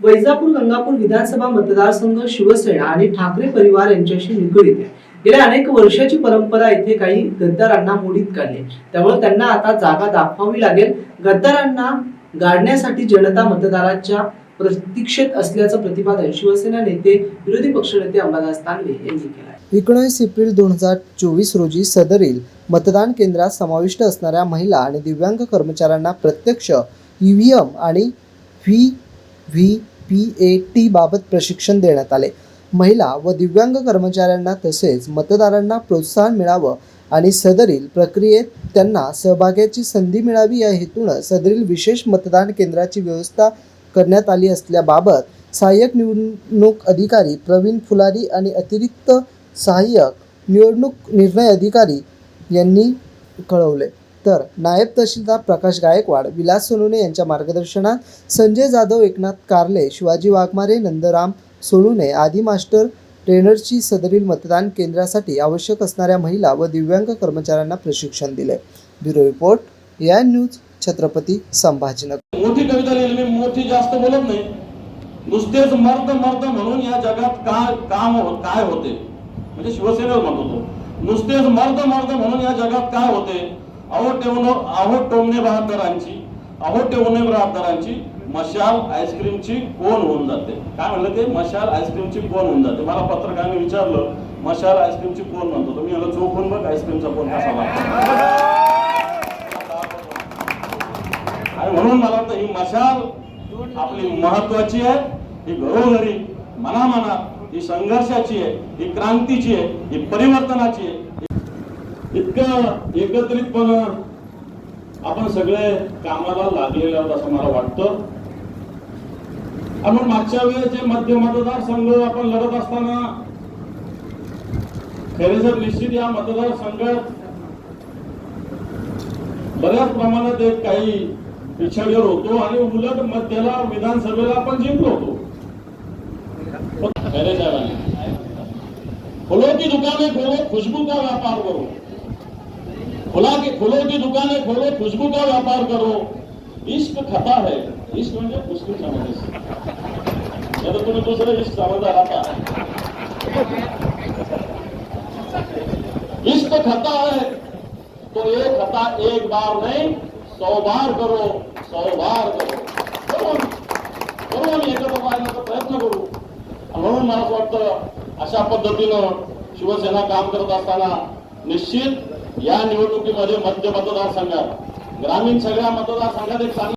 वैजापूर गंगापूर विधानसभा मतदारसंघ शिवसेना आणि ठाकरे परिवार यांच्याशी निगडीत आहे. गेल्या अनेक वर्षाची परंपरा येथे काही गद्दारांना मोडीत काढली. त्यामुळे त्यांना आता जागा दाखवावी लागेल. गद्दारांना गाडण्यासाठी जनता मतदाराच्या प्रतीक्षेत असल्याचं प्रतिपादन शिवसेना नेते विरोधी पक्षनेते अंबादास दानवे यांनी केलं एकोणीस एप्रिल दोन हजार चोवीस रोजी सदरील मतदान केंद्रात समाविष्ट असणाऱ्या महिला आणि दिव्यांग कर्मचाऱ्यांना प्रत्यक्ष ईव्हीएम आणि V V P A T बाबत प्रशिक्षण देण्यात आले. महिला व दिव्यांग कर्मचाऱ्यांना तसेच मतदारांना प्रोत्साहन मिळावं आणि सदरील प्रक्रियेत त्यांना सहभागाची संधी मिळावी या हेतूनं सदरील विशेष मतदान केंद्राची व्यवस्था करण्यात आली असल्याबाबत सहाय्यक निवडणूक अधिकारी प्रवीण फुलारी आणि अतिरिक्त सहाय्यक निवडणूक निर्णय अधिकारी यांनी कळवले. तर नायब तहसीलदार प्रकाश गायकवाड विलास सोनुने यांच्या मार्गदर्शनात संजय जाधव एकनाथ कारले शिवाजी वाघमारे नंदराम सोनुने आदी मास्टर ट्रेनरची सदरील मतदान केंद्रासाठी आवश्यक असणाऱ्या महिला व दिव्यांग कर्मचाऱ्यांना प्रशिक्षण दिले. ब्युरो रिपोर्ट या न्यूज छत्रपती संभाजीनगर. मोठी कविता लिहिली मी मोठी जास्त बोलत नाही. नुसतेच मर्द मर्द म्हणून या जगात काय काम हो, काय होते? म्हणजे शिवसेनेवर म्हणत होतो. नुसतेच मर्द मर्द म्हणून या जगात काय होते? अहो ठेवून अहो टोमणे बहादरांची अहो ठेवणे बहादरांची मशाल आईस्क्रीमची कोण होऊन जाते? काय म्हणलं ते? मशाल आईस्क्रीमची कोण होऊन जाते? मला पत्रकाराने विचारलं मशाल आईस्क्रीमची कोण म्हणतो? तुम्ही याला चोखून बघ आईस्क्रीमचा कोण कसा लागतो आणि म्हणून मला वाटतं ही मशाल आपली महत्वाची आहे ही घरोघरी मनामनात ही संघर्षाची आहे ही क्रांतीची आहे ही परिवर्तनाची आहे. इतकं एकत्रितपणे आपण सगळे कामाला लागलेले आहोत असं मला वाटतं. आपण मागच्या वेळेस जे मध्य मतदारसंघ आपण लढत असताना खरे सर निश्चित या मतदारसंघात बऱ्याच प्रमाणात एक काही पिछाडीवर होतो आणि उलट मध्याला विधानसभेला आपण जिंकलो होतो. खरे साहेबांनी. फुलों की खोलो खुशबू का व्यापार करू? फुला की फुलों की दुकानें खोलो, खुशबू का व्यापार करो। इश्क खता है। इश्क म्हणजे समजायचं नाही तर तुम्ही दुसरं इश्क समजदार आता इश्क खता है तो एक खता एक बार नहीं, सौ बार करो, सौ बार करो। करू आम्ही. करू आम्ही प्रयत्न करू। म्हणून मला वाटतं, अशा पद्धतीनं शिवसेना काम करत असताना निश्चित या निवडणुकीमध्ये मध्य मतदारसंघात. ग्रामीण सगळ्या मतदारसंघात एक चांगली